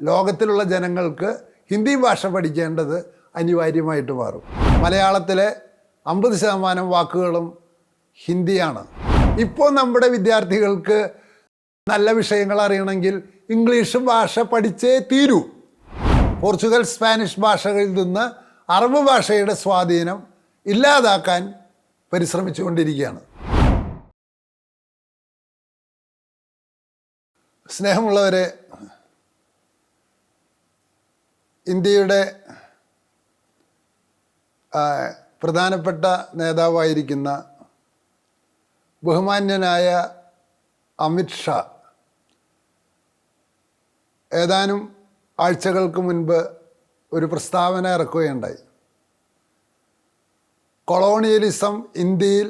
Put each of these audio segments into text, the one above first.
ലോകത്തിലുള്ള ജനങ്ങൾക്ക് ഹിന്ദി ഭാഷ പഠിക്കേണ്ടത് അനിവാര്യമായിട്ട് മാറും. മലയാളത്തിലെ അമ്പത് ശതമാനം വാക്കുകളും ഹിന്ദിയാണ്. ഇപ്പോൾ നമ്മുടെ വിദ്യാർത്ഥികൾക്ക് നല്ല വിഷയങ്ങൾ അറിയണമെങ്കിൽ ഇംഗ്ലീഷ് ഭാഷ പഠിച്ചേ തീരൂ. പോർച്ചുഗൽ സ്പാനിഷ് ഭാഷകളിൽ നിന്ന് അറബ് ഭാഷയുടെ സ്വാധീനം ഇല്ലാതാക്കാൻ പരിശ്രമിച്ചുകൊണ്ടിരിക്കുകയാണ്. സ്നേഹമുള്ളവരെ ഇന്ത്യയുടെ പ്രധാനപ്പെട്ട നേതാവായിരിക്കുന്ന ബഹുമാന്യനായ അമിത് ഷാ ഏതാനും ആഴ്ചകൾക്ക് മുൻപ് ഒരു പ്രസ്താവന ഇറക്കുകയുണ്ടായി. കൊളോണിയലിസം ഇന്ത്യയിൽ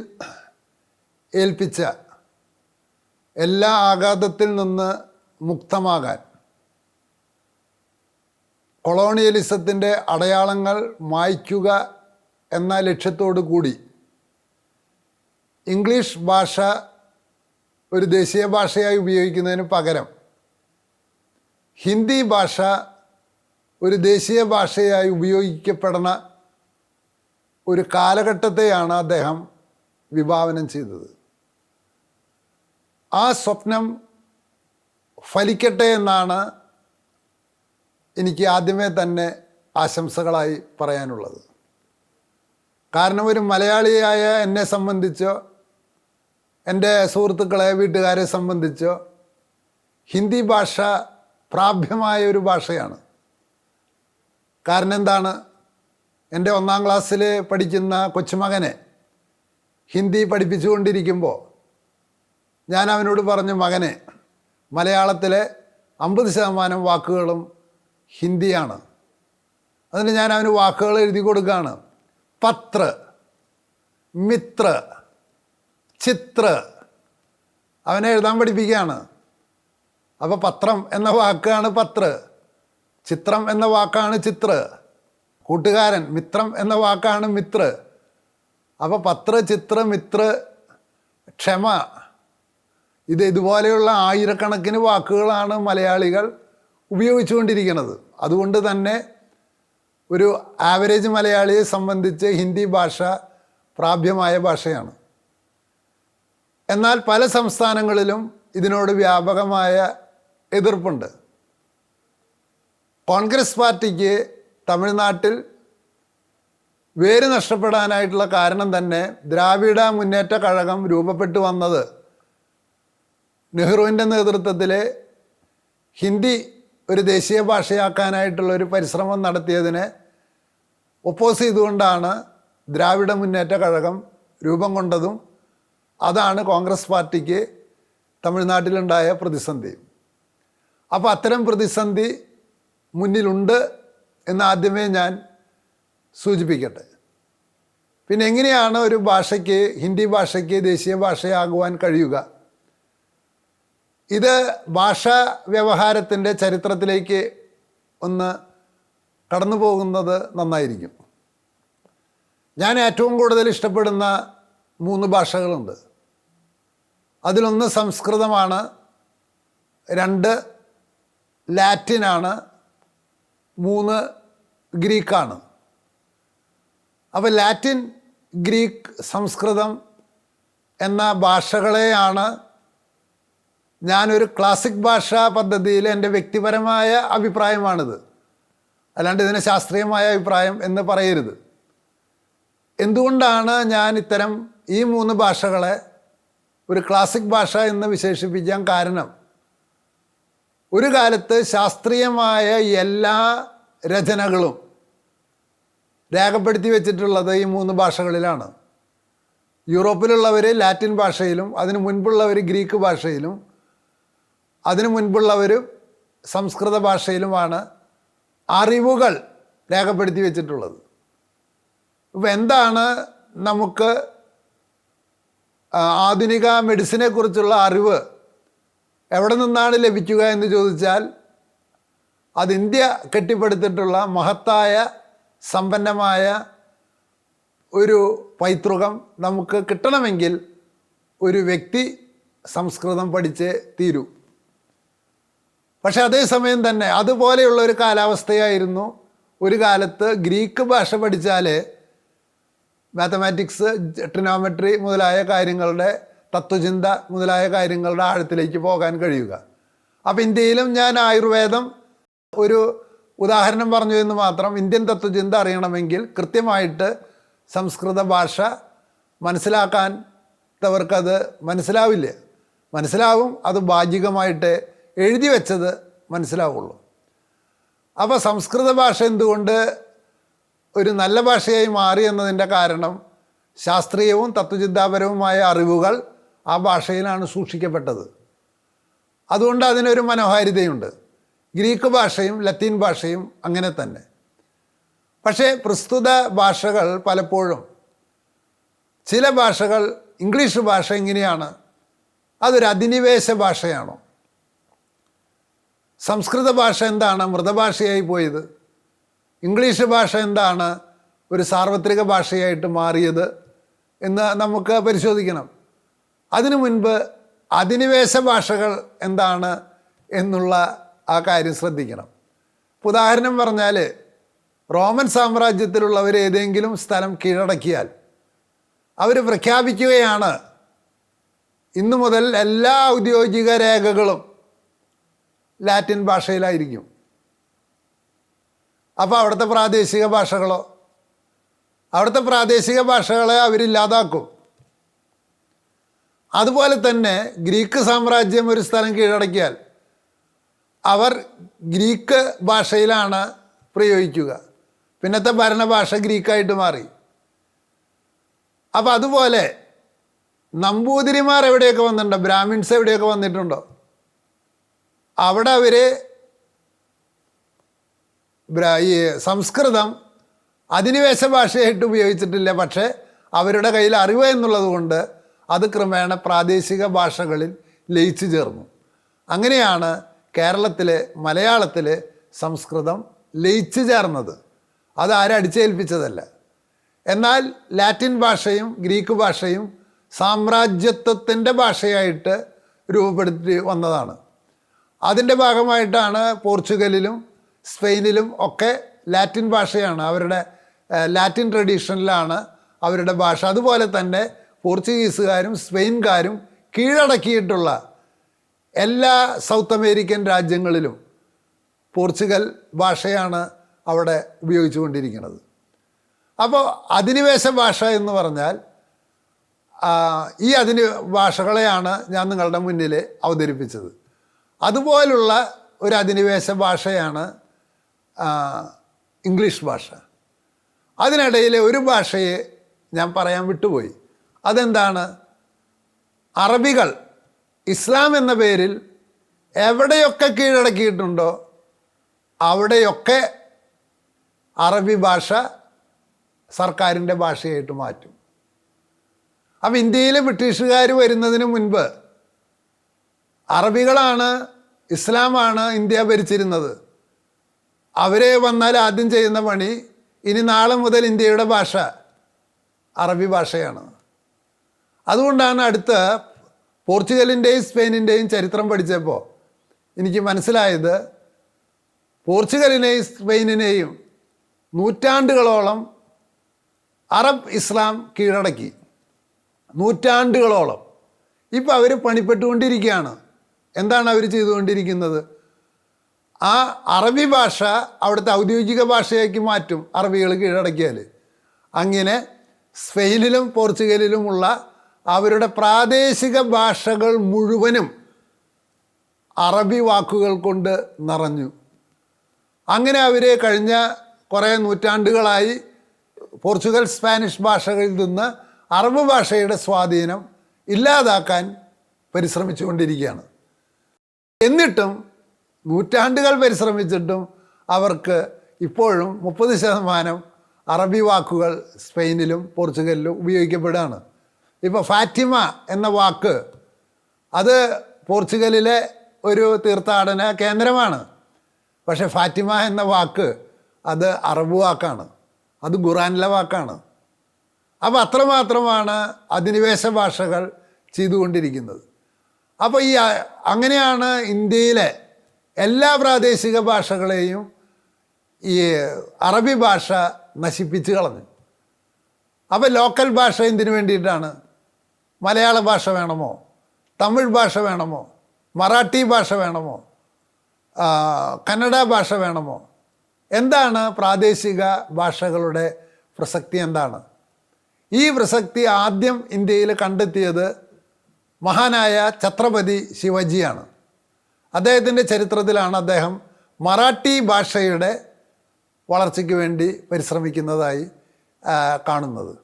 ഏൽപ്പിച്ച എല്ലാ ആഘാതത്തിൽ നിന്ന് മുക്തമാകാൻ കൊളോണിയലിസത്തിന്റെ അടയാളങ്ങൾ മായ്ക്കുക എന്ന ലക്ഷ്യത്തോടു കൂടി ഇംഗ്ലീഷ് ഭാഷ ഒരു ദേശീയ ഭാഷയായി ഉപയോഗിക്കുന്നതിന് പകരം ഹിന്ദി ഭാഷ ഒരു ദേശീയ ഭാഷയായി ഉപയോഗിക്കപ്പെടുന്ന ഒരു കാലഘട്ടത്തെയാണ് അദ്ദേഹം വിഭാവനം ചെയ്തത്. ആ സ്വപ്നം ഫലിക്കട്ടെ എന്നാണ് എനിക്ക് ആദ്യമേ തന്നെ ആശംസകളായി പറയാനുള്ളത്. കാരണം ഒരു മലയാളിയായ എന്നെ സംബന്ധിച്ചോ എന്റെ സുഹൃത്തുക്കളെ വീട്ടുകാരെ സംബന്ധിച്ചോ ഹിന്ദി ഭാഷ പ്രാപ്യമായ ഒരു ഭാഷയാണ്. കാരണം എന്താണ്? എന്റെ ഒന്നാം ക്ലാസ്സിൽ പഠിക്കുന്ന കൊച്ചുമകനെ ഹിന്ദി പഠിപ്പിച്ചുകൊണ്ടിരിക്കുമ്പോൾ ഞാൻ അവനോട് പറഞ്ഞു മകനെ മലയാളത്തിലെ അമ്പത് ശതമാനം വാക്കുകളും ഹിന്ദിയാണ്. അതിന് ഞാൻ അവന് വാക്കുകൾ എഴുതി കൊടുക്കുകയാണ്. പത്ര മിത്ര ചിത്ര. അവനെ എഴുതാൻ പഠിപ്പിക്കുകയാണ്. അപ്പോൾ പത്രം എന്ന വാക്കാണ് പത്ര. ചിത്രം എന്ന വാക്കാണ് ചിത്ര. കൂട്ടുകാരൻ മിത്രം എന്ന വാക്കാണ് മിത്ര. അപ്പോൾ പത്ര ചിത്ര മിത്ര ക്ഷമ. ഇത് ഇതുപോലെയുള്ള ആയിരക്കണക്കിന് വാക്കുകളാണ് മലയാളികൾ ഉപയോഗിച്ചുകൊണ്ടിരിക്കുന്നത്. അതുകൊണ്ട് തന്നെ ഒരു ആവറേജ് മലയാളിയെ സംബന്ധിച്ച് ഹിന്ദി ഭാഷ പ്രാപ്യമായ ഭാഷയാണ്. എന്നാൽ പല സംസ്ഥാനങ്ങളിലും ഇതിനോട് വ്യാപകമായ എതിർപ്പുണ്ട്. കോൺഗ്രസ് പാർട്ടിക്ക് തമിഴ്നാട്ടിൽ വേര് നഷ്ടപ്പെടാനായിട്ടുള്ള കാരണം തന്നെ ദ്രാവിഡ മുന്നേറ്റ കഴകം രൂപപ്പെട്ടു വന്നത് നെഹ്റുവിന്റെ നേതൃത്വത്തിലെ ഹിന്ദി ഒരു ദേശീയ ഭാഷയാക്കാനായിട്ടുള്ള ഒരു പരിശ്രമം നടത്തിയതിനെ ഒപ്പോസ് ചെയ്തുകൊണ്ടാണ് ദ്രാവിഡ മുന്നേറ്റ കഴകം രൂപം കൊണ്ടതും അതാണ് കോൺഗ്രസ് പാർട്ടിക്ക് തമിഴ്നാട്ടിലുണ്ടായ പ്രതിസന്ധി അപ്പോൾ അത്തരം പ്രതിസന്ധി മുന്നിലുണ്ട് എന്ന് ആദ്യമേ ഞാൻ സൂചിപ്പിക്കട്ടെ. പിന്നെ എങ്ങനെയാണ് ഒരു ഭാഷയ്ക്ക് ഹിന്ദി ഭാഷയ്ക്ക് ദേശീയ ഭാഷയാകുവാൻ കഴിയുക? ഇത് ഭാഷാ വ്യവഹാരത്തിന്റെ ചരിത്രത്തിലേക്ക് ഒന്ന് കടന്നു പോകുന്നത് നന്നായിരിക്കും. ഞാൻ ഏറ്റവും കൂടുതൽ ഇഷ്ടപ്പെടുന്ന മൂന്ന് ഭാഷകളുണ്ട്. അതിലൊന്ന് സംസ്കൃതമാണ് രണ്ട് ലാറ്റിനാണ് മൂന്ന് ഗ്രീക്കാണ്. അപ്പോൾ ലാറ്റിൻ ഗ്രീക്ക് സംസ്കൃതം എന്ന ഭാഷകളെയാണ് ഞാനൊരു ക്ലാസിക് ഭാഷാ പദ്ധതിയിൽ എന്റെ വ്യക്തിപരമായ അഭിപ്രായമാണിത്. അല്ലാണ്ട് ഇതിന് ശാസ്ത്രീയമായ അഭിപ്രായം എന്ന് പറയരുത്. എന്തുകൊണ്ടാണ് ഞാൻ ഇത്തരം ഈ മൂന്ന് ഭാഷകളെ ഒരു ക്ലാസിക് ഭാഷ എന്ന് വിശേഷിപ്പിക്കാൻ കാരണം? ഒരു കാലത്ത് ശാസ്ത്രീയമായ എല്ലാ രചനകളും രേഖപ്പെടുത്തി വെച്ചിട്ടുള്ളത് ഈ മൂന്ന് ഭാഷകളിലാണ്. യൂറോപ്പിലുള്ളവർ ലാറ്റിൻ ഭാഷയിലും അതിന് മുൻപുള്ളവർ ഗ്രീക്ക് ഭാഷയിലും അതിനു മുൻപുള്ളവരും സംസ്കൃത ഭാഷയിലുമാണ് അറിവുകൾ രേഖപ്പെടുത്തി വെച്ചിട്ടുള്ളത്. ഇപ്പം എന്താണ് നമുക്ക് ആധുനിക മെഡിസിനെ കുറിച്ചുള്ള അറിവ് എവിടെ നിന്നാണ് ലഭിക്കുക എന്ന് ചോദിച്ചാൽ അത് ഇന്ത്യ കെട്ടിപ്പടുത്തിട്ടുള്ള മഹത്തായ സമ്പന്നമായ ഒരു പൈതൃകം നമുക്ക് കിട്ടണമെങ്കിൽ ഒരു വ്യക്തി സംസ്കൃതം പഠിച്ച് തീരൂ. പക്ഷെ അതേസമയം തന്നെ അതുപോലെയുള്ള ഒരു കാലാവസ്ഥയായിരുന്നു ഒരു കാലത്ത് ഗ്രീക്ക് ഭാഷ പഠിച്ചാൽ മാത്തമാറ്റിക്സ് ട്രിനോമെട്രി മുതലായ കാര്യങ്ങളുടെ തത്വചിന്ത മുതലായ കാര്യങ്ങളുടെ ആഴത്തിലേക്ക് പോകാൻ കഴിയുക. അപ്പോൾ ഇന്ത്യയിലും ഞാൻ ആയുർവേദം ഒരു ഉദാഹരണം പറഞ്ഞു എന്ന് മാത്രം ഇന്ത്യൻ തത്വചിന്ത അറിയണമെങ്കിൽ കൃത്യമായിട്ട് സംസ്കൃത ഭാഷ മനസ്സിലാക്കാൻ അവർക്കത് മനസ്സിലാവില്ല? മനസ്സിലാവും അത് ഭാഗികമായിട്ട് എഴുതി വെച്ചത് മനസ്സിലാവുള്ളൂ. അപ്പോൾ സംസ്കൃത ഭാഷ എന്തുകൊണ്ട് ഒരു നല്ല ഭാഷയായി മാറി എന്നതിന്റെ കാരണം ശാസ്ത്രീയവും തത്വചിന്താപരവുമായ അറിവുകൾ ആ ഭാഷയിലാണ് സൂക്ഷിക്കപ്പെട്ടത്. അതുകൊണ്ട് അതിനൊരു മനോഹാരിതയുണ്ട്. ഗ്രീക്ക് ഭാഷയും ലത്തീൻ ഭാഷയും അങ്ങനെ തന്നെ. പക്ഷേ പ്രസ്തുത ഭാഷകൾ പലപ്പോഴും ചില ഭാഷകൾ ഇംഗ്ലീഷ് ഭാഷ എങ്ങനെയാണ്? അതൊരു അധിനിവേശ ഭാഷയാണോ? സംസ്കൃത ഭാഷ എന്താണ്? മൃതഭാഷയായി പോയത്. ഇംഗ്ലീഷ് ഭാഷ എന്താണ്? ഒരു സാർവത്രിക ഭാഷയായിട്ട് മാറിയത് എന്ന് നമുക്ക് പരിശോധിക്കണം. അതിനു മുൻപ് അധിനിവേശ ഭാഷകൾ എന്താണ് എന്നുള്ള ആ കാര്യം ശ്രദ്ധിക്കണം. ഉദാഹരണം പറഞ്ഞാൽ റോമൻ സാമ്രാജ്യത്തിലുള്ളവർ ഏതെങ്കിലും സ്ഥലം കീഴടക്കിയാൽ അവർ പ്രഖ്യാപിക്കുകയാണ്. ഇന്നു മുതൽ എല്ലാ ഔദ്യോഗിക രേഖകളും ലാറ്റിൻ ഭാഷയിലായിരിക്കും. അപ്പോൾ അവിടുത്തെ പ്രാദേശിക ഭാഷകളോ? അവിടുത്തെ പ്രാദേശിക ഭാഷകളെ അവരില്ലാതാക്കും അതുപോലെ തന്നെ ഗ്രീക്ക് സാമ്രാജ്യം ഒരു സ്ഥലം കീഴടക്കിയാൽ അവർ ഗ്രീക്ക് ഭാഷയിലാണ് പ്രയോഗിക്കുക. പിന്നത്തെ ഭരണഭാഷ ഗ്രീക്കായിട്ട് മാറി. അപ്പോൾ അതുപോലെ നമ്പൂതിരിമാർ എവിടെയൊക്കെ വന്നിട്ടുണ്ടോ? ബ്രാഹ്മിൻസ് എവിടെയൊക്കെ വന്നിട്ടുണ്ടോ? അവിടെ അവർ ഈ സംസ്കൃതം അധിനിവേശ ഭാഷയായിട്ട് ഉപയോഗിച്ചിട്ടില്ല പക്ഷേ അവരുടെ കയ്യിൽ അറിവ് എന്നുള്ളത് കൊണ്ട് അത് ക്രമേണ പ്രാദേശിക ഭാഷകളിൽ ലയിച്ചു ചേർന്നു. അങ്ങനെയാണ് കേരളത്തിൽ മലയാളത്തിൽ സംസ്കൃതം ലയിച്ചു ചേർന്നത്. അത് അടിച്ചേൽപ്പിച്ചതല്ല. എന്നാൽ ലാറ്റിൻ ഭാഷയും ഗ്രീക്ക് ഭാഷയും സാമ്രാജ്യത്വത്തിന്റെ ഭാഷയായിട്ട് രൂപപ്പെടുത്തി വന്നതാണ്. അതിന്റെ ഭാഗമായിട്ടാണ് പോർച്ചുഗലിലും സ്പെയിനിലും ഒക്കെ ലാറ്റിൻ ഭാഷയാണ്. അവരുടെ ലാറ്റിൻ ട്രഡീഷനിലാണ് അവരുടെ ഭാഷ. അതുപോലെ തന്നെ പോർച്ചുഗീസുകാരും സ്പെയിൻകാരും കീഴടക്കിയിട്ടുള്ള എല്ലാ സൗത്ത് അമേരിക്കൻ രാജ്യങ്ങളിലും പോർച്ചുഗൽ ഭാഷയാണ് അവിടെ ഉപയോഗിച്ചു കൊണ്ടിരിക്കുന്നത് അപ്പോൾ അധിനിവേശ ഭാഷ എന്ന് പറഞ്ഞാൽ ഈ അധിനി ഭാഷകളെയാണ് ഞാൻ നിങ്ങളുടെ മുന്നിൽ അവതരിപ്പിച്ചത്. അതുപോലുള്ള ഒരു അധിനിവേശ ഭാഷയാണ് ഇംഗ്ലീഷ് ഭാഷ. അതിനിടയിലെ ഒരു ഭാഷയെ ഞാൻ പറയാൻ വിട്ടുപോയി. അതെന്താണ്? അറബികൾ ഇസ്ലാം എന്ന പേരിൽ എവിടെയൊക്കെ കീഴടക്കിയിട്ടുണ്ടോ അവിടെയൊക്കെ അറബി ഭാഷ സർക്കാരിന്റെ ഭാഷയായിട്ട് മാറ്റും. അപ്പം ഇന്ത്യയിലെ ബ്രിട്ടീഷുകാർ വരുന്നതിന് മുൻപ് അറബികളാണ് ഇസ്ലാമാണ് ഇന്ത്യ ഭരിച്ചിരുന്നത്. അവരെ വന്നാൽ ആദ്യം ചെയ്യുന്ന പണി ഇനി നാളെ മുതൽ ഇന്ത്യയുടെ ഭാഷ അറബി ഭാഷയാണ്. അതുകൊണ്ടാണ് അടുത്ത പോർച്ചുഗലിന്റെയും സ്പെയിനിന്റെയും ചരിത്രം പഠിച്ചപ്പോൾ എനിക്ക് മനസ്സിലായത് പോർച്ചുഗലിനെയും സ്പെയിനിനെയും നൂറ്റാണ്ടുകളോളം അറബ് ഇസ്ലാം കീഴടക്കി. നൂറ്റാണ്ടുകളോളം. ഇപ്പോൾ അവർ പണിപ്പെട്ടുകൊണ്ടിരിക്കുകയാണ്. എന്താണ് അവർ ചെയ്തുകൊണ്ടിരിക്കുന്നത്? ആ അറബി ഭാഷ അവിടുത്തെ ഔദ്യോഗിക ഭാഷയാക്കി മാറ്റും അറബികൾ കീഴടക്കിയാൽ അങ്ങനെ സ്പെയിനിലും പോർച്ചുഗലിലുമുള്ള അവരുടെ പ്രാദേശിക ഭാഷകൾ മുഴുവനും അറബി വാക്കുകൾ കൊണ്ട് നിറഞ്ഞു. അങ്ങനെ അവരെ കഴിഞ്ഞ കുറേ നൂറ്റാണ്ടുകളായി പോർച്ചുഗൽ സ്പാനിഷ് ഭാഷകളിൽ നിന്ന് അറബ് ഭാഷയുടെ സ്വാധീനം ഇല്ലാതാക്കാൻ പരിശ്രമിച്ചുകൊണ്ടിരിക്കുകയാണ്. എന്നിട്ടും നൂറ്റാണ്ടുകൾ പരിശ്രമിച്ചിട്ടും അവർക്ക് ഇപ്പോഴും മുപ്പത് ശതമാനം അറബി വാക്കുകൾ സ്പെയിനിലും പോർച്ചുഗലിലും ഉപയോഗിക്കപ്പെടുകയാണ്. ഇപ്പോൾ ഫാറ്റിമ എന്ന വാക്ക് അത് പോർച്ചുഗലിലെ ഒരു തീർത്ഥാടന കേന്ദ്രമാണ്. പക്ഷെ ഫാറ്റിമ എന്ന വാക്ക് അത് അറബ് വാക്കാണ്. അത് ഖുറാനിലെ വാക്കാണ്. അപ്പോൾ അത്രമാത്രമാണ് അധിനിവേശ ഭാഷകൾ ചെയ്തുകൊണ്ടിരിക്കുന്നത്. അപ്പോൾ ഈ അങ്ങനെയാണ് ഇന്ത്യയിലെ എല്ലാ പ്രാദേശിക ഭാഷകളെയും ഈ അറബി ഭാഷ നശിപ്പിച്ച് കളഞ്ഞു. അപ്പോൾ ലോക്കൽ ഭാഷ എന്തിനു വേണ്ടിയിട്ടാണ്? മലയാള ഭാഷ വേണമോ? തമിഴ് ഭാഷ വേണമോ? മറാഠി ഭാഷ വേണമോ? കന്നഡ ഭാഷ വേണമോ? എന്താണ് പ്രാദേശിക ഭാഷകളുടെ പ്രസക്തി എന്താണ്? ഈ പ്രസക്തി ആദ്യം ഇന്ത്യയിൽ കണ്ടെത്തിയത് മഹാനായ ഛത്രപതി ശിവജിയാണ്. അദ്ദേഹത്തിന്റെ ചരിത്രത്തിലാണ് അദ്ദേഹം മറാഠി ഭാഷയുടെ വളർച്ചയ്ക്ക് വേണ്ടി പരിശ്രമിക്കുന്നതായി കാണുന്നത്.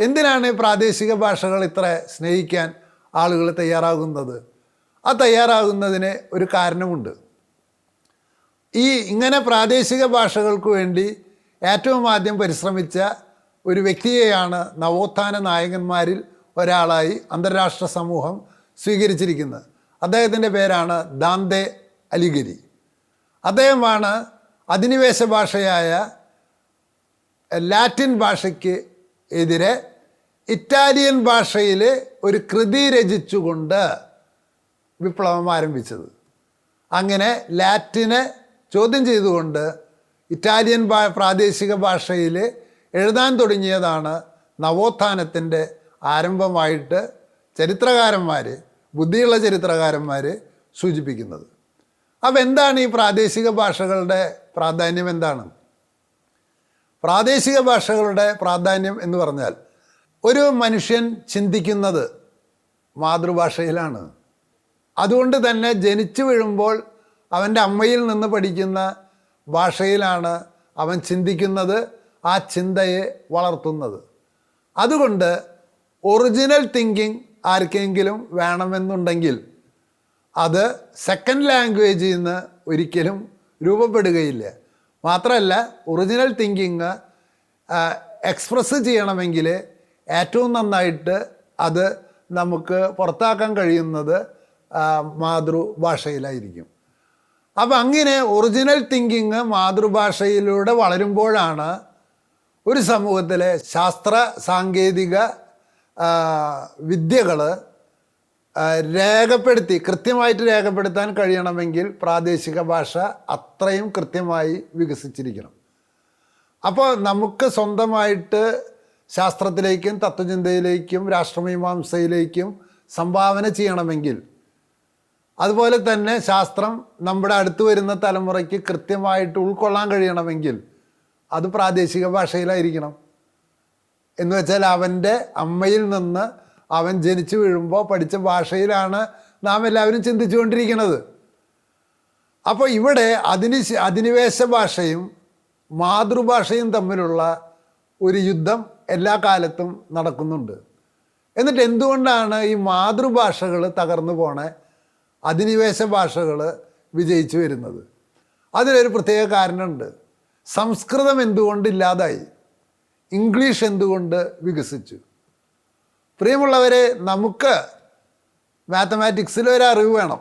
എന്തിനാണ് പ്രാദേശിക ഭാഷകൾ ഇത്ര സ്നേഹിക്കാൻ ആളുകൾ തയ്യാറാകുന്നത്? ആ തയ്യാറാകുന്നതിന് ഒരു കാരണമുണ്ട്. ഈ ഇങ്ങനെ പ്രാദേശിക ഭാഷകൾക്ക് വേണ്ടി ഏറ്റവും ആദ്യം പരിശ്രമിച്ച ഒരു വ്യക്തിയെയാണ് നവോത്ഥാന നായകന്മാരിൽ ഒരാളായി അന്താരാഷ്ട്ര സമൂഹം സ്വീകരിച്ചിരിക്കുന്നത്. അദ്ദേഹത്തിന്റെ പേരാണ് ദാന്തെ അലിഗിരി. അദ്ദേഹമാണ് അധിനിവേശ ഭാഷയായ ലാറ്റിൻ ഭാഷയ്ക്ക് എതിരെ ഇറ്റാലിയൻ ഭാഷയിൽ ഒരു കൃതി രചിച്ചുകൊണ്ട് വിപ്ലവം ആരംഭിച്ചത്. അങ്ങനെ ലാറ്റിനെ ചോദ്യം ചെയ്തുകൊണ്ട് ഇറ്റാലിയൻ പ്രാദേശിക ഭാഷയിൽ എഴുതാൻ തുടങ്ങിയതാണ് നവോത്ഥാനത്തിന്റെ ആരംഭമായിട്ട് ചരിത്രകാരന്മാർ ബുദ്ധിയുള്ള ചരിത്രകാരന്മാർ സൂചിപ്പിക്കുന്നത്. അപ്പം എന്താണ് ഈ പ്രാദേശിക ഭാഷകളുടെ പ്രാധാന്യം എന്താണ്? പ്രാദേശിക ഭാഷകളുടെ പ്രാധാന്യം എന്ന് പറഞ്ഞാൽ ഒരു മനുഷ്യൻ ചിന്തിക്കുന്നത് മാതൃഭാഷയിലാണ്. അതുകൊണ്ട് തന്നെ ജനിച്ചു വീഴുമ്പോൾ അവന്റെ അമ്മയിൽ നിന്ന് പഠിക്കുന്ന ഭാഷയിലാണ് അവൻ ചിന്തിക്കുന്നത് ആ ചിന്തയെ വളർത്തുന്നത്. അതുകൊണ്ട് ഒറിജിനൽ തിങ്കിങ് ആർക്കെങ്കിലും വേണമെന്നുണ്ടെങ്കിൽ അത് സെക്കൻഡ് ലാംഗ്വേജിൽ നിന്ന് ഒരിക്കലും രൂപപ്പെടുകയില്ല. മാത്രമല്ല ഒറിജിനൽ തിങ്കിങ് എക്സ്പ്രസ് ചെയ്യണമെങ്കിൽ ഏറ്റവും നന്നായിട്ട് അത് നമുക്ക് പുറത്താക്കാൻ കഴിയുന്നത് മാതൃഭാഷയിലായിരിക്കും. അപ്പം അങ്ങനെ ഒറിജിനൽ തിങ്കിങ് മാതൃഭാഷയിലൂടെ വളരുമ്പോഴാണ് ഒരു സമൂഹത്തിലെ ശാസ്ത്ര സാങ്കേതിക വിദ്യകൾ രേഖപ്പെടുത്തി കൃത്യമായിട്ട് രേഖപ്പെടുത്താൻ കഴിയണമെങ്കിൽ പ്രാദേശിക ഭാഷ അത്രയും കൃത്യമായി വികസിച്ചിരിക്കണം. അപ്പോൾ നമുക്ക് സ്വന്തമായിട്ട് ശാസ്ത്രത്തിലേക്കും തത്വചിന്തയിലേക്കും രാഷ്ട്രമീമാംസയിലേക്കും സംഭാവന ചെയ്യണമെങ്കിൽ അതുപോലെ തന്നെ ശാസ്ത്രം നമ്മുടെ അടുത്ത് വരുന്ന തലമുറയ്ക്ക് കൃത്യമായിട്ട് ഉൾക്കൊള്ളാൻ കഴിയണമെങ്കിൽ അത് പ്രാദേശിക ഭാഷയിലായിരിക്കണം. എന്ന് വെച്ചാൽ അവന്റെ അമ്മയിൽ നിന്ന് അവൻ ജനിച്ചു വീഴുമ്പോൾ പഠിച്ച ഭാഷയിലാണ് നാം എല്ലാവരും ചിന്തിച്ചുകൊണ്ടിരിക്കുന്നത്. അപ്പോൾ ഇവിടെ അതിന് അധിനിവേശ ഭാഷയും മാതൃഭാഷയും തമ്മിലുള്ള ഒരു യുദ്ധം എല്ലാ കാലത്തും നടക്കുന്നുണ്ട്. എന്നിട്ട് എന്തുകൊണ്ടാണ് ഈ മാതൃഭാഷകൾ തകർന്നു പോണേ? അധിനിവേശ ഭാഷകൾ വിജയിച്ചു വരുന്നത്. അതിനൊരു പ്രത്യേക കാരണമുണ്ട്. സംസ്കൃതം എന്തുകൊണ്ട് ഇല്ലാതായി? ഇംഗ്ലീഷ് എന്തുകൊണ്ട് വികസിച്ചു? പ്രിയമുള്ളവരെ നമുക്ക് മാത്തമാറ്റിക്സിൽ ഒരു അറിവ് വേണം.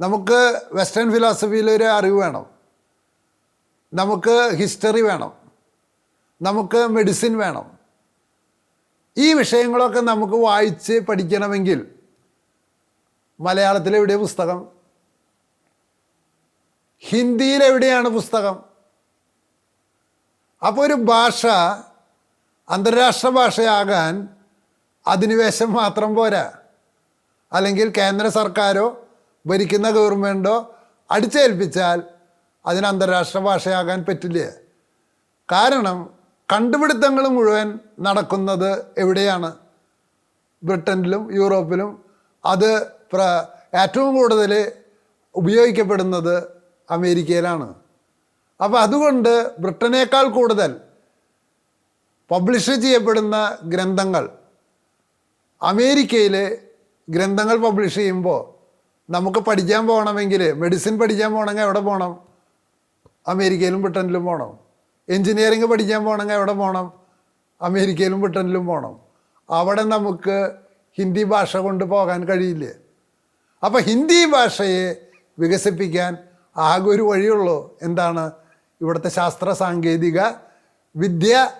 നമുക്ക് വെസ്റ്റേൺ ഫിലോസഫിയിൽ ഒരു അറിവ് വേണം. നമുക്ക് ഹിസ്റ്ററി വേണം. നമുക്ക് മെഡിസിൻ വേണം. ഈ വിഷയങ്ങളൊക്കെ നമുക്ക് വായിച്ച് പഠിക്കണമെങ്കിൽ മലയാളത്തിൽ എവിടെ പുസ്തകം? ഹിന്ദിയിൽ എവിടെയാണ് പുസ്തകം? അപ്പോൾ ഒരു ഭാഷ അന്താരാഷ്ട്ര ഭാഷയാകാൻ അധിനിവേശം മാത്രം പോരാ. അല്ലെങ്കിൽ കേന്ദ്ര സർക്കാരോ ഭരിക്കുന്ന ഗവൺമെന്റോ അടിച്ചേൽപ്പിച്ചാൽ അതിന് അന്താരാഷ്ട്ര ഭാഷയാകാൻ പറ്റില്ല. കാരണം കണ്ടുപിടുത്തങ്ങൾ മുഴുവൻ നടക്കുന്നത് എവിടെയാണ്? ബ്രിട്ടനിലും യൂറോപ്പിലും. അത് ഏറ്റവും കൂടുതൽ ഉപയോഗിക്കപ്പെടുന്നത് അമേരിക്കയിലാണ്. അപ്പോൾ അതുകൊണ്ട് ബ്രിട്ടനേക്കാൾ കൂടുതൽ പബ്ലിഷ് ചെയ്യപ്പെടുന്ന ഗ്രന്ഥങ്ങൾ അമേരിക്കയിൽ ഗ്രന്ഥങ്ങൾ പബ്ലിഷ് ചെയ്യുമ്പോൾ നമുക്ക് പഠിക്കാൻ പോകണമെങ്കിൽ മെഡിസിൻ പഠിക്കാൻ പോകണമെങ്കിൽ എവിടെ പോകണം? അമേരിക്കയിലും ബ്രിട്ടനിലും പോകണം. എൻജിനീയറിങ് പഠിക്കാൻ പോകണമെങ്കിൽ എവിടെ പോകണം? അമേരിക്കയിലും ബ്രിട്ടനിലും പോകണം. അവിടെ നമുക്ക് ഹിന്ദി ഭാഷ കൊണ്ട് പോകാൻ കഴിയില്ല? അപ്പോൾ ഹിന്ദി ഭാഷയെ വികസിപ്പിക്കാൻ ആകെ ഒരു വഴിയുള്ളൂ. എന്താണ്? ഇവിടുത്തെ ശാസ്ത്ര സാങ്കേതിക വിദ്യ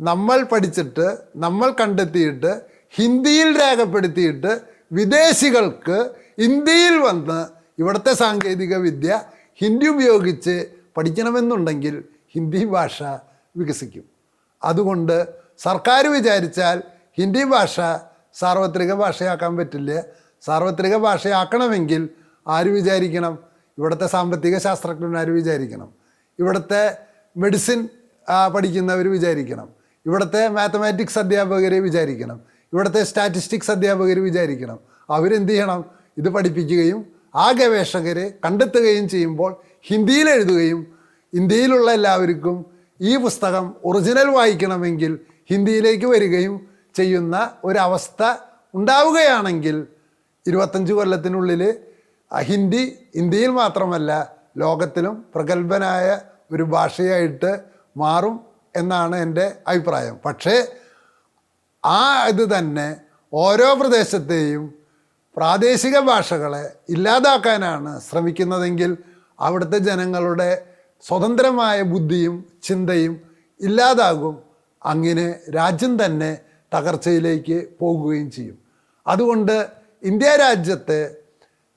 നമ്മൾ പഠിച്ചിട്ട് നമ്മൾ കണ്ടെത്തിയിട്ട് ഹിന്ദിയിൽ രേഖപ്പെടുത്തിയിട്ട് വിദേശികൾക്ക് ഇന്ത്യയിൽ വന്ന് ഇവിടുത്തെ സാങ്കേതിക വിദ്യ ഹിന്ദി ഉപയോഗിച്ച് പഠിക്കണമെന്നുണ്ടെങ്കിൽ ഹിന്ദി ഭാഷ വികസിക്കും. അതുകൊണ്ട് സർക്കാർ വിചാരിച്ചാൽ ഹിന്ദി ഭാഷ സാർവത്രിക ഭാഷയാക്കാൻ പറ്റില്ല. സാർവത്രിക ഭാഷയാക്കണമെങ്കിൽ ആര് വിചാരിക്കണം? ഇവിടുത്തെ സാമ്പത്തിക ശാസ്ത്രജ്ഞന്മാർ വിചാരിക്കണം. ഇവിടുത്തെ മെഡിസിൻ പഠിക്കുന്നവർ വിചാരിക്കണം. ഇവിടുത്തെ മാത്തമാറ്റിക്സ് അധ്യാപകരെ വിചാരിക്കണം. ഇവിടുത്തെ സ്റ്റാറ്റിസ്റ്റിക്സ് അധ്യാപകർ വിചാരിക്കണം. അവരെന്ത് ചെയ്യണം? ഇത് പഠിപ്പിക്കുകയും ആ ഗവേഷകർ കണ്ടെത്തുകയും ചെയ്യുമ്പോൾ ഹിന്ദിയിൽ എഴുതുകയും ഇന്ത്യയിലുള്ള എല്ലാവർക്കും ഈ പുസ്തകം ഒറിജിനൽ വായിക്കണമെങ്കിൽ ഹിന്ദിയിലേക്ക് വരികയും ചെയ്യുന്ന ഒരവസ്ഥ ഉണ്ടാവുകയാണെങ്കിൽ ഇരുപത്തഞ്ച് കൊല്ലത്തിനുള്ളിൽ ഹിന്ദി ഇന്ത്യയിൽ മാത്രമല്ല ലോകത്തിലും പ്രഗത്ഭനായ ഒരു ഭാഷയായിട്ട് മാറും എന്നാണ് എന്റെ അഭിപ്രായം. പക്ഷേ ആ ഇത് തന്നെ ഓരോ പ്രദേശത്തെയും പ്രാദേശിക ഭാഷകളെ ഇല്ലാതാക്കാനാണ് ശ്രമിക്കുന്നതെങ്കിൽ അവിടുത്തെ ജനങ്ങളുടെ സ്വതന്ത്രമായ ബുദ്ധിയും ചിന്തയും ഇല്ലാതാകും. അങ്ങനെ രാജ്യം തന്നെ തകർച്ചയിലേക്ക് പോകുകയും ചെയ്യും. അതുകൊണ്ട് ഇന്ത്യ രാജ്യത്തെ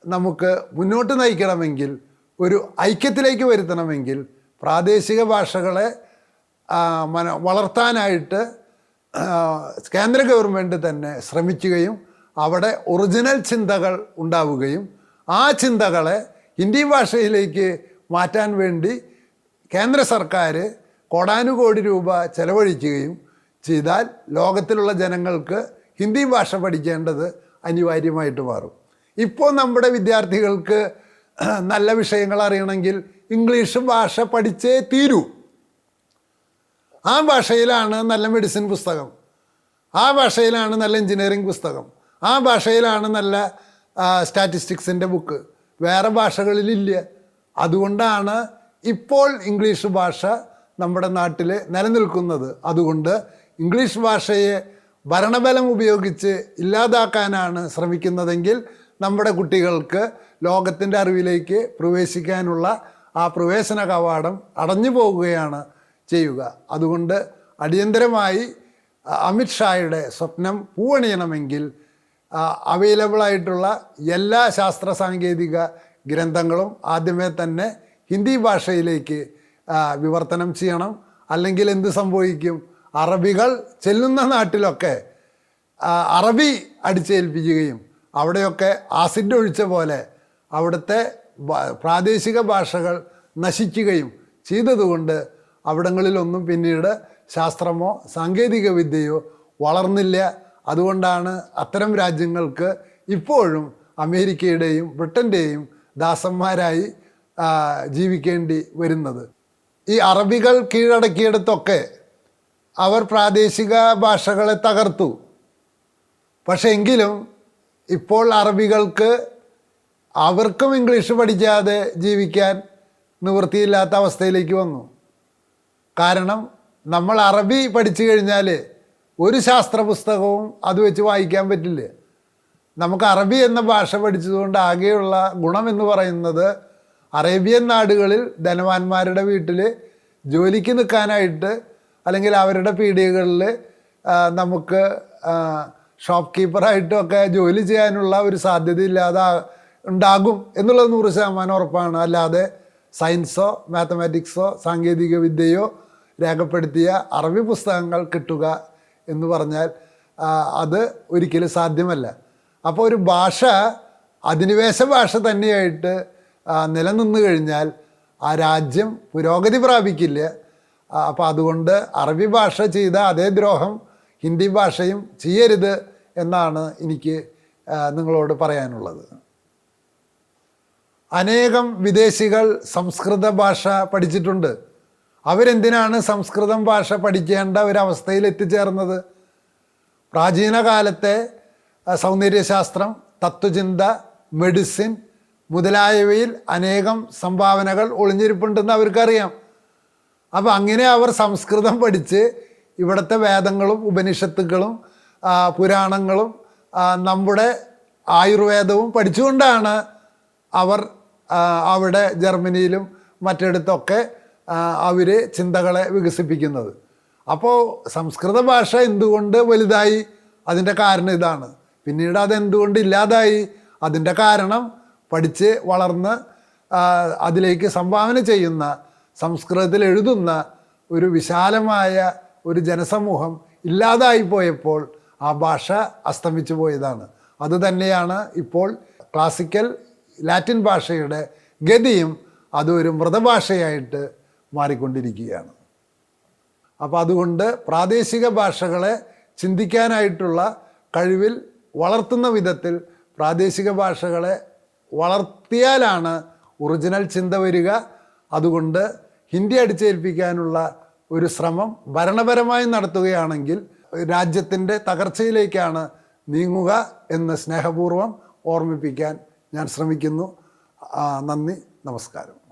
നമുക്ക് മുന്നോട്ട് നയിക്കണമെങ്കിൽ ഒരു ഐക്യത്തിലേക്ക് വരുത്തണമെങ്കിൽ പ്രാദേശിക ഭാഷകളെ മന വളർത്താനായിട്ട് കേന്ദ്ര ഗവൺമെന്റ് തന്നെ ശ്രമിക്കുകയും അവിടെ ഒറിജിനൽ ചിന്തകൾ ഉണ്ടാവുകയും ആ ചിന്തകളെ ഹിന്ദി ഭാഷയിലേക്ക് മാറ്റാൻ വേണ്ടി കേന്ദ്ര സർക്കാർ കോടാനുകോടി രൂപ ചെലവഴിക്കുകയും ചെയ്താൽ ലോകത്തിലുള്ള ജനങ്ങൾക്ക് ഹിന്ദി ഭാഷ പഠിക്കേണ്ടത് അനിവാര്യമായിട്ട് മാറും. ഇപ്പോൾ നമ്മുടെ വിദ്യാർത്ഥികൾക്ക് നല്ല വിഷയങ്ങൾ അറിയണമെങ്കിൽ ഇംഗ്ലീഷ് ഭാഷ പഠിച്ചേ തീരൂ. ആ ഭാഷയിലാണ് നല്ല മെഡിസിൻ പുസ്തകം. ആ ഭാഷയിലാണ് നല്ല എഞ്ചിനീയറിംഗ് പുസ്തകം. ആ ഭാഷയിലാണ് നല്ല സ്റ്റാറ്റിസ്റ്റിക്സിന്റെ ബുക്ക് വേറെ ഭാഷകളിലില്ല അതുകൊണ്ടാണ് ഇപ്പോൾ ഇംഗ്ലീഷ് ഭാഷ നമ്മുടെ നാട്ടിൽ നിലനിൽക്കുന്നത്. അതുകൊണ്ട് ഇംഗ്ലീഷ് ഭാഷയെ ഭരണബലം ഉപയോഗിച്ച് ഇല്ലാതാക്കാനാണ് ശ്രമിക്കുന്നതെങ്കിൽ നമ്മുടെ കുട്ടികൾക്ക് ലോകത്തിന്റെ അറിവിലേക്ക് പ്രവേശിക്കാനുള്ള ആ പ്രവേശന കവാടം അടഞ്ഞു പോകുകയാണ് ചെയ്യുക. അതുകൊണ്ട് അടിയന്തരമായി അമിത്ഷായുടെ സ്വപ്നം പൂവണിയണമെങ്കിൽ അവൈലബിൾ ആയിട്ടുള്ള എല്ലാ ശാസ്ത്ര സാങ്കേതിക ഗ്രന്ഥങ്ങളും ആദ്യമേ തന്നെ ഹിന്ദി ഭാഷയിലേക്ക് വിവർത്തനം ചെയ്യണം. അല്ലെങ്കിൽ എന്ത് സംഭവിക്കും? അറബികൾ ചെല്ലുന്ന നാട്ടിലൊക്കെ അറബി അടിച്ചേൽപ്പിക്കുകയും അവിടെയൊക്കെ ആസിഡ് ഒഴിച്ച പോലെ അവിടുത്തെ പ്രാദേശിക ഭാഷകൾ നശിക്കുകയും ചെയ്തതുകൊണ്ട് അവിടങ്ങളിലൊന്നും പിന്നീട് ശാസ്ത്രമോ സാങ്കേതിക വിദ്യയോ വളർന്നില്ല. അതുകൊണ്ടാണ് അത്തരം രാജ്യങ്ങൾക്ക് ഇപ്പോഴും അമേരിക്കയുടെയും ബ്രിട്ടന്റെയും ദാസന്മാരായി ജീവിക്കേണ്ടി വരുന്നത്. ഈ അറബികൾ കീഴടക്കിയെടുത്തൊക്കെ അവർ പ്രാദേശിക ഭാഷകളെ തകർത്തു. പക്ഷേ എങ്കിലും ഇപ്പോൾ അറബികൾക്ക് അവർക്കും ഇംഗ്ലീഷ് പഠിക്കാതെ ജീവിക്കാൻ നിവൃത്തിയില്ലാത്ത അവസ്ഥയിലേക്ക് വന്നു. കാരണം നമ്മൾ അറബി പഠിച്ചു കഴിഞ്ഞാൽ ഒരു ശാസ്ത്ര പുസ്തകവും അത് വെച്ച് വായിക്കാൻ പറ്റില്ല. നമുക്ക് അറബി എന്ന ഭാഷ പഠിച്ചതുകൊണ്ട് ആകെയുള്ള എന്ന് പറയുന്നത് അറേബ്യൻ നാടുകളിൽ ധനവാന്മാരുടെ വീട്ടിൽ ജോലിക്ക് നിൽക്കാനായിട്ട് അല്ലെങ്കിൽ അവരുടെ പീടികകളിൽ നമുക്ക് ഷോപ്പ് കീപ്പറായിട്ടും ഒക്കെ ജോലി ചെയ്യാനുള്ള ഒരു സാധ്യത ഇല്ലാതെ ഉണ്ടാകും എന്നുള്ളത് നൂറ് ശതമാനം ഉറപ്പാണ്. അല്ലാതെ സയൻസോ മാത്തമാറ്റിക്സോ സാങ്കേതിക വിദ്യയോ രേഖപ്പെടുത്തിയ അറബി പുസ്തകങ്ങൾ കിട്ടുക എന്ന് പറഞ്ഞാൽ അത് ഒരിക്കലും സാധ്യമല്ല. അപ്പോൾ ഒരു ഭാഷ അധിനിവേശ ഭാഷ തന്നെയായിട്ട് നിലനിന്ന് കഴിഞ്ഞാൽ ആ രാജ്യം പുരോഗതി പ്രാപിക്കില്ല. അപ്പോൾ അതുകൊണ്ട് അറബി ഭാഷ ചെയ്ത അതേ ദ്രോഹം ഹിന്ദി ഭാഷയും ചെയ്യരുത് എന്നാണ് എനിക്ക് നിങ്ങളോട് പറയാനുള്ളത്. അനേകം വിദേശികൾ സംസ്കൃത ഭാഷ പഠിച്ചിട്ടുണ്ട്. അവരെന്തിനാണ് സംസ്കൃതം ഭാഷ പഠിക്കേണ്ട ഒരവസ്ഥയിൽ എത്തിച്ചേർന്നത്? പ്രാചീന കാലത്തെ സൗന്ദര്യശാസ്ത്രം തത്വചിന്ത മെഡിസിൻ മുതലായവയിൽ അനേകം സംഭാവനകൾ ഒളിഞ്ഞിരിപ്പുണ്ടെന്ന് അവർക്കറിയാം. അപ്പോൾ അങ്ങനെ അവർ സംസ്കൃതം പഠിച്ച് ഇവിടുത്തെ വേദങ്ങളും ഉപനിഷത്തുക്കളും പുരാണങ്ങളും നമ്മുടെ ആയുർവേദവും പഠിച്ചുകൊണ്ടാണ് അവർ അവിടെ ജർമ്മനിയിലും മറ്റിടത്തൊക്കെ അവർ ചിന്തകളെ വികസിപ്പിക്കുന്നത്. അപ്പോൾ സംസ്കൃത ഭാഷ എന്തുകൊണ്ട് വലുതായി? അതിന്റെ കാരണം ഇതാണ്. പിന്നീട് അതെന്തുകൊണ്ട് ഇല്ലാതായി? അതിന്റെ കാരണം പഠിച്ച് വളർന്ന് അതിലേക്ക് സംഭാവന ചെയ്യുന്ന സംസ്കൃതത്തിൽ എഴുതുന്ന ഒരു വിശാലമായ ഒരു ജനസമൂഹം ഇല്ലാതായി പോയപ്പോൾ ആ ഭാഷ അസ്തമിച്ചു പോയതാണ്. അതുതന്നെയാണ് ഇപ്പോൾ ക്ലാസിക്കൽ ലാറ്റിൻ ഭാഷയുടെ ഗതിയും അതൊരു മൃതഭാഷയായിട്ട് മാറിക്കൊണ്ടിരിക്കുകയാണ്. അപ്പോൾ അതുകൊണ്ട് പ്രാദേശിക ഭാഷകളെ ചിന്തിക്കാനായിട്ടുള്ള കഴിവിൽ വളർത്തുന്ന വിധത്തിൽ പ്രാദേശിക ഭാഷകളെ വളർത്തിയാലാണ് ഒറിജിനൽ ചിന്ത വരിക. അതുകൊണ്ട് ഹിന്ദി അടിച്ചേൽപ്പിക്കാനുള്ള ഒരു ശ്രമം ഭരണപരമായി നടത്തുകയാണെങ്കിൽ രാജ്യത്തിന്റെ തകർച്ചയിലേക്കാണ് നീങ്ങുക എന്ന് സ്നേഹപൂർവം ഓർമ്മിപ്പിക്കാൻ ഞാൻ ശ്രമിക്കുന്നു. നന്ദി. നമസ്കാരം.